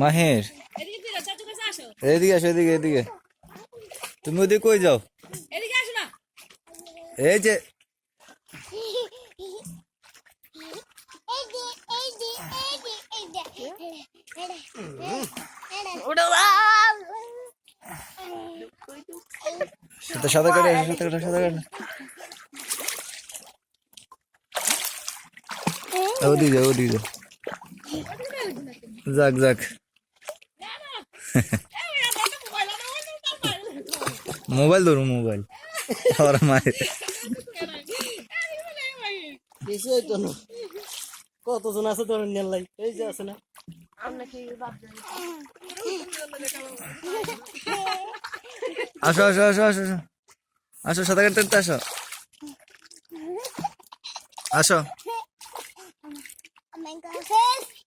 মাহের। এদিকে আসো, এদিকে এদিকে। তুমি ওদিকে কই যাও? এই যে। সাথে সাথে করে সাথে করে, সাথে ওদিকে ওদিকে যাক যাক। মোবাইল ধরো মোবাইল। আর মায়ের কতজন আছে তোর নেলাই এই যে আছে না। আসো আসো আসো আসো আসো। আসো সাদা কাটতে আসো। আসো। entonces